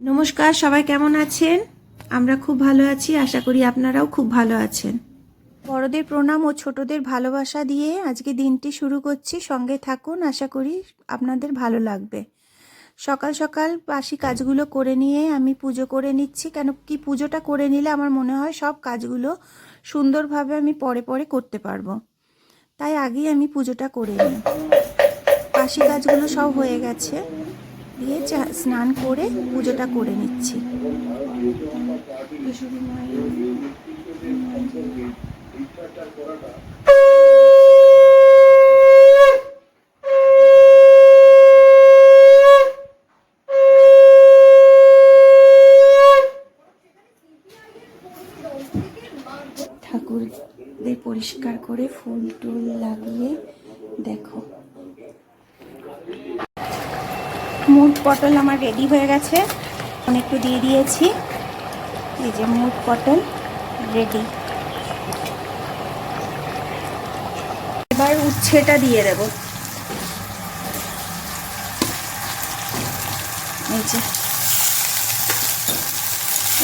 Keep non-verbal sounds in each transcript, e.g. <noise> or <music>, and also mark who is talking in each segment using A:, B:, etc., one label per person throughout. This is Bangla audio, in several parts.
A: নমস্কার, সবাই কেমন আছেন? আমরা খুব ভালো আছি, আশা করি আপনারাও খুব ভালো আছেন। বড়দের প্রণাম ও ছোটদের ভালোবাসা দিয়ে আজকে দিনটি শুরু করছি। সঙ্গে থাকুন, আশা করি আপনাদের ভালো লাগবে। সকাল সকাল বাসি কাজগুলো করে নিয়ে আমি পুজো করে নিচ্ছি। কেন কি পুজোটা করে নিলে আমার মনে হয় সব কাজগুলো সুন্দরভাবে আমি পরে পরে করতে পারব। তাই আগেই আমি পুজোটা করে নিই। বাসি কাজগুলো সব হয়ে গেছে। দিয়ে স্নান করে পুজোটা করে নিচ্ছি। ঠাকুরদের পরিষ্কার করে ফুল টুল লাগিয়ে দেখো। মুড পটল আমার রেডি হয়ে গেছে। আমি একটু দিয়ে দিয়েছি। এই যে মুড পটল রেডি এবার উচ্ছেটা দিয়ে দেব। এই যে।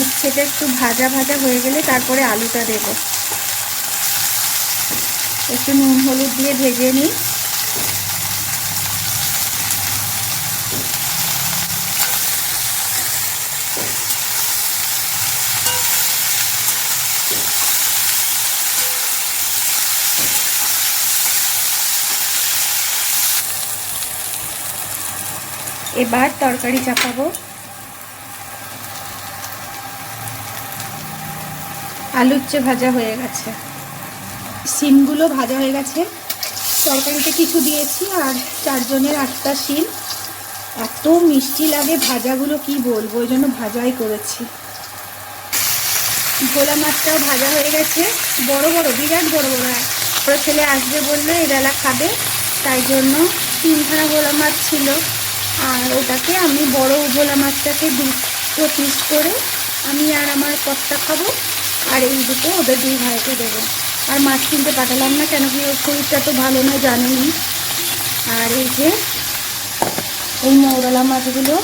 A: উচ্ছেটা একটু ভাজা ভাজা হয়ে গেলে তারপরে আলুটা দেব। একটু নুন হলুদ দিয়ে ভেজে নিই। এবার তরকারি চাপাবো। আলুর চেয়ে ভাজা হয়ে গেছে, শিমগুলো ভাজা হয়ে গেছে। তরকারিতে কিছু দিয়েছি আর চারজনের আটটা শিম। এত মিষ্টি লাগে ভাজাগুলো, কি বলব? ওই জন্য ভাজাই করেছি। ভোলা মাছটাও ভাজা হয়ে গেছে। বড় বড়, বিরাট বড় বড়। বড় ছেলে আসবে বলল এবেলা খাবে। তাই জন্য তিনখানা ভোলা মাছ ছিল। আর ওটাকে আমি বড় ভোলা মাছটাকে দুটো পিস করে আমি আর আমার কর্তা খাব। আর এই দুটো ওদের দুই ভাইকে দেবো। আর মাছ কিনতে পাঠালাম না কেন কি, ওর শরীরটা তো ভালো না জানেনি আর এই যে, এই মৌরলা মাছগুলো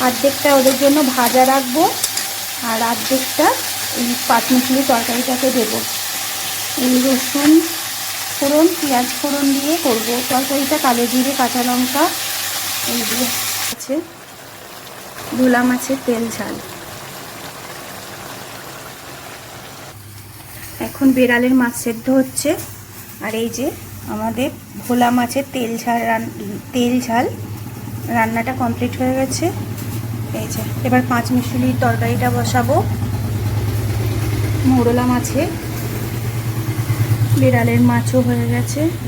A: অর্ধেকটা ওদের জন্য ভাজা রাখব। আর অর্ধেকটা এই পাটমিশলি তরকারিটাকে দেবো। এই রসুন ফোড়ন, পেঁয়াজ ফোড়ন দিয়ে করব। তরকারিটা কালো জিরে, কাঁচা লঙ্কা আছে ভোলা মাছের তেল, ঝাল। এখন বেড়ালের মাছ সেদ্ধ হচ্ছে। আর এই যে আমাদের ভোলা মাছের তেল, ঝাল রান- তেল, ঝাল রান্নাটা কমপ্লিট হয়ে গেছে। এই যে, এবার পাঁচ মিশালির তরকারিটা বসাবো। মোরলা মাছে বিড়ালের মাছও হয়ে গেছে।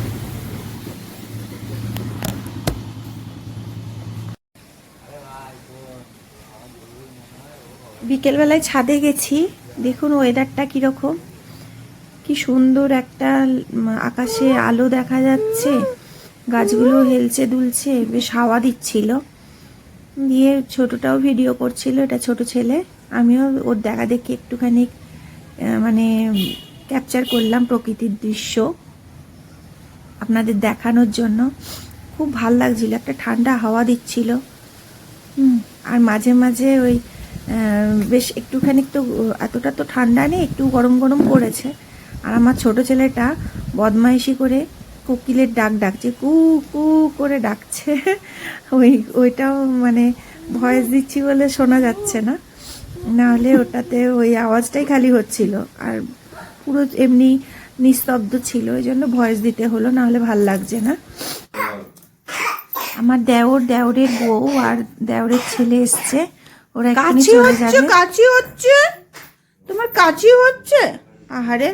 A: বিকেলবেলায় ছাদে গেছি। দেখুন ওয়েদারটা কীরকম। কি সুন্দর একটা আকাশে আলো দেখা যাচ্ছে। গাছগুলো হেলছে দুলছে, বেশ হাওয়া দিচ্ছিল। দিয়ে ছোটটাও ভিডিও করছিল, এটা ছোট ছেলে। আমিও ওর দেখা দেখি একটুখানি মানে ক্যাপচার করলাম প্রকৃতির দৃশ্য আপনাদের দেখানোর জন্য। খুব ভালো লাগছিল, একটা ঠান্ডা হাওয়া দিচ্ছিল। আর মাঝে মাঝে ওই বেশ একটুখানি তো, এতটা তো ঠান্ডা নেই, একটু গরম গরম পড়েছে। আর আমার ছোট ছেলেটা বদমাইশি করে কোকিলের ডাক ডাকছে, কু কু করে ডাকছে। <laughs> ওই, ওইটাও মানে ভয়েস দিচ্ছি বলে শোনা যাচ্ছে না। নাহলে ওটাতে ওই আওয়াজটাই খালি হচ্ছিল। আর পুরো এমনি নিস্তব্ধ ছিল, ওই জন্য ভয়েস দিতে হলো নাহলে ভালো লাগছে না। আমার দেওর, দেওরের বউ আর দেওরের ছেলে এসছে। ওরা এক্ষুনি
B: কাচি
A: চলে
B: হচ্ছে
A: যাবে।
B: কাচি হচ্ছে। তোমার কাচি হচ্ছে? আহারে।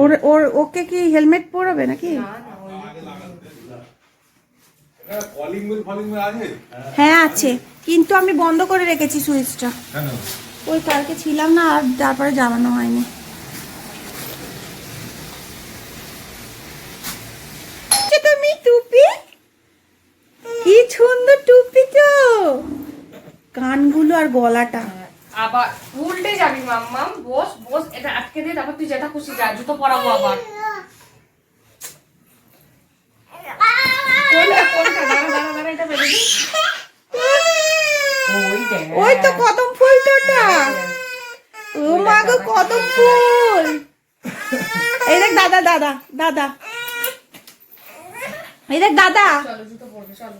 B: ওর ওর ওকে কি হেলমেট পরাবে নাকি?
C: কলিং বেল ফলিং বেল আছে
A: হ্যাঁ আছে। কিন্তু আমি বন্ধ করে রেখেছি সুইচটা।
C: কেন?
A: ওই কালকে ছিলাম না আর তারপরে জ্বালানো হয়নি
B: আচ্ছা, তুমি টুপি কি সুন্দর টুপি তো
A: কানগুলো আর গলাটা।
D: আবার উল্টে যাবি মাম্মাম। বস বস এটা আটকে দে তারপর তুই যেটা খুশি যা জুতো পরাবো আবার।
A: ওই তো কদম ফুল তোটা ও মা গো কদম ফুল। এই দেখ দাদা দাদা দাদা। এই দেখ দাদা।
D: চলো জুতো পরবে চলো।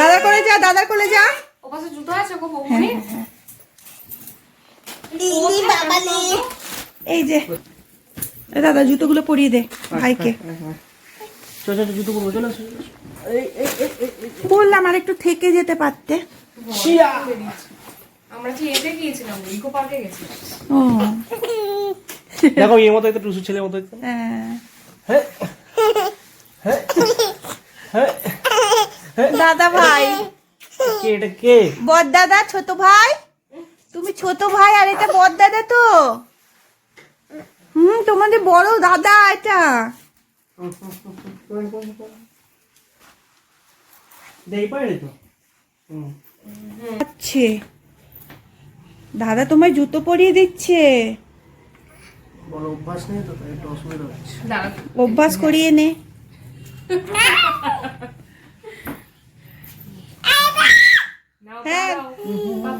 A: দাদার কোলে যা দাদার কোলে যা।
D: ও পাশে জুতো আছে গো বৌমনি।
A: এই যে এই দাদা জুতোগুলো পরিয়ে দে ভাইকে।
E: চল চল জুতো পরবো চলো।
A: বললাম আর একটু থেকে যেতে পারতে।
D: আমরা কি এতে গিয়েছিলাম? ইকো পার্কে গেছিলাম।
A: ও।
E: দেখো এর মতো একটা টুসু ছেলের মতো
A: হ্যাঁ
E: হ্যাঁ হ্যাঁ হ্যাঁ
A: দাদা ভাই।
E: কে এটা কে?
A: বদ দাদা ছোট ভাই? তুমি ছোট ভাই আর এটা বদ দাদা তো। হুম তোমাদের বড় দাদা এটা। আচ্ছে। দাদা তোমায় জুতো পরিয়ে দিচ্ছে।
E: বড় অভ্যাস
A: করিয়ে নে <laughs>
D: নাও
A: হ্যাঁ।
D: দাও পাতলো পাতলো হ্যাঁ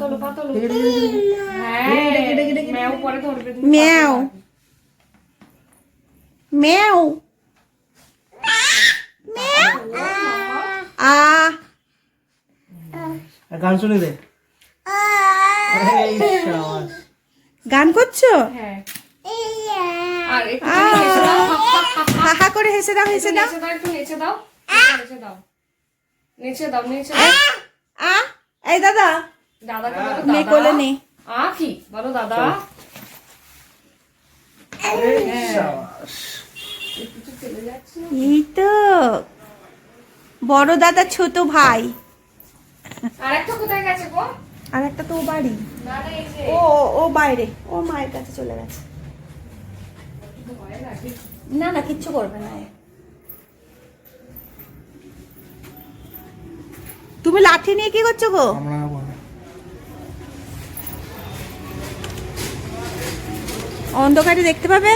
D: ম্যাও পরে ধরবে
A: ম্যাও। ম্যাও। আ।
E: গান শুনে দে।
A: গান করছ?
D: হ্যাঁ। আর একটু নেচে দাও
A: হা হা করে হেসে দাও হেসে দাও।
D: নেচে দাও নেচে দাও। নেচে দাও নেচে দাও। নেচে দাও
A: আ। এই দাদা।
D: দাদাকে বলো দাদা?
A: কোলে নে।
D: আ বলো দাদা।
A: এই তো। বড় দাদা ছোট ভাই।
D: আর একটা কোথায় গেছে গো?
A: আর তো ও বাড়ি।
D: দাদা এই যে।
A: ও ও বাইরে। ও মায়ের কাছে চলে গেছে। না না কিচ্ছু করবে না তুমি লাঠি নিয়ে কি করছ গো?
E: আমরা বলো।
A: অন্ধকারে দেখতে পাবে?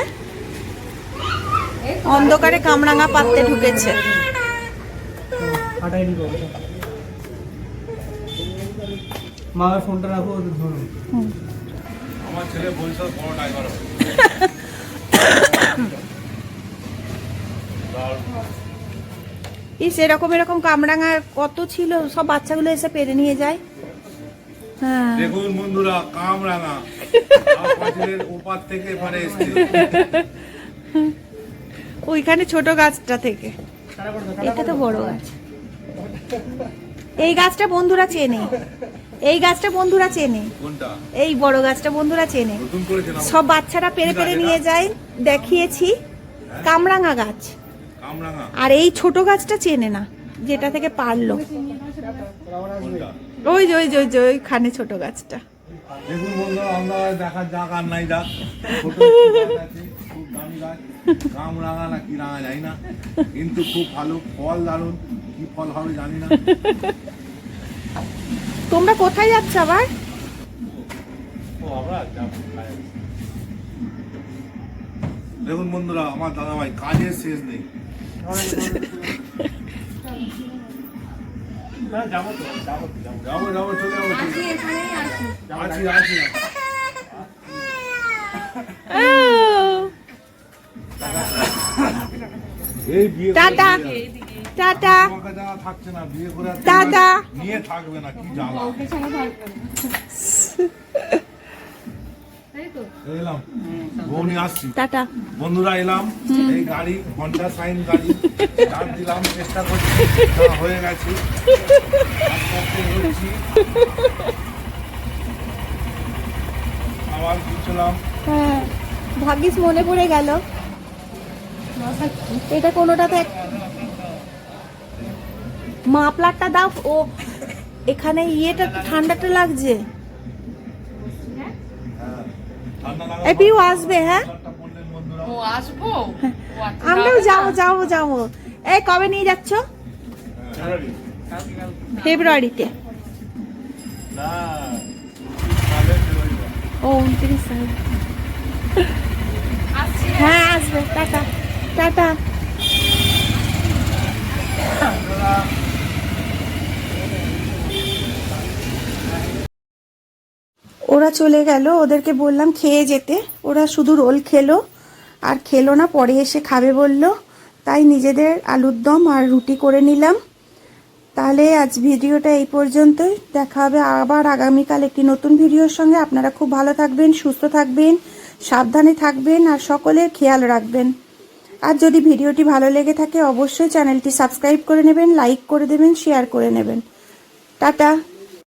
A: অন্ধকারে কামরাঙা পাততে ঢুকেছে।
E: হাঁটাই নি ফোনটা রাখো ধরুন
C: আমার ছেলে বরিশাল বড় ড্রাইভার
A: ইস এরকম এরকম কামরাঙা কত ছিল? সব বাচ্চাগুলো এসে পেরে নিয়ে যায়। হ্যাঁ।
C: দেখুন বন্ধুরা কামরাঙা। ওপার থেকে এপারে এসছে।
A: ওইখানে ছোট গাছটা থেকে। এটা তো বড় গাছ। এই গাছটা বন্ধুরা চেনে। এই গাছটা বন্ধুরা চেনে। এই বড় গাছটা বন্ধুরা চেনে। সব বাচ্চারা পেরে পেরে নিয়ে যায়। দেখিয়েছি। কামরাঙা গাছ। আর এই ছোট গাছটা চেনে না যেটা থেকে পারল। ওই যে ওই যে ওইখানে ছোট গাছটা।
C: দেখুন বন্ধুরা অন্ধকারে দেখার যাক আর নাই যাক। খুব দামি গাছ। কামরাঙা না কি রাঙা জানি না কিন্তু খুব ভালো ফল দারুণ কি ফল হবে জানি না।
A: তোমরা কোথায় যাচ্ছ আবার?
C: আমরা দেখুন বন্ধুরা আমার দাদা ভাই কাজের শেষ নেই।
E: যাব যাব তো, যাব
C: যাব যাব চলে যাব
D: আছি। আছি
C: এই বিয়ে
A: টাটা। টাটা।
C: থাকছে না বিয়ে করে
A: টাটা।
C: নিয়ে থাকবে না কি জ্বালা।
D: তাই
C: বৌনি আসছি।
A: টাটা।
C: বন্ধুরা এলাম এই গাড়ি ঘণ্টা সাইন গাড়ি দিলাম চেষ্টা করছি হয়ে গেছে। আবার
A: হ্যাঁ ভাগ্যিস মনে পড়ে গেল। এটা কোনোটাতে মাপলারটা দাও ও এখানে ইয়েটা ঠান্ডাটা লাগছে। এই পিউ আসবে হ্যাঁ?
D: আসব? আচ্ছা,
A: আমরাও
D: যাব
A: যাব যাব। এই কবে নিয়ে যাচ্ছ? ফেব্রুয়ারিতে। ও উনত্রিশ। হ্যাঁ আসবে। টাটা। টাটা। ওরা চলে গেল, ওদেরকে বললাম খেয়ে যেতে। ওরা শুধু রোল খেলো, আর খেলো না, পরে এসে খাবে বলল। তাই নিজেদের আলুর দম আর রুটি করে নিলাম। তাহলে আজ ভিডিওটা এই পর্যন্তই। দেখা হবে আবার আগামীকাল একটি নতুন ভিডিওর সঙ্গে। আপনারা খুব ভালো থাকবেন, সুস্থ থাকবেন, সাবধানে থাকবেন, আর সকলের খেয়াল রাখবেন। আর যদি ভিডিওটি ভালো লেগে থাকে, অবশ্যই চ্যানেলটি সাবস্ক্রাইব করে নেবেন, লাইক করে দেবেন, শেয়ার করে নেবেন। টাটা!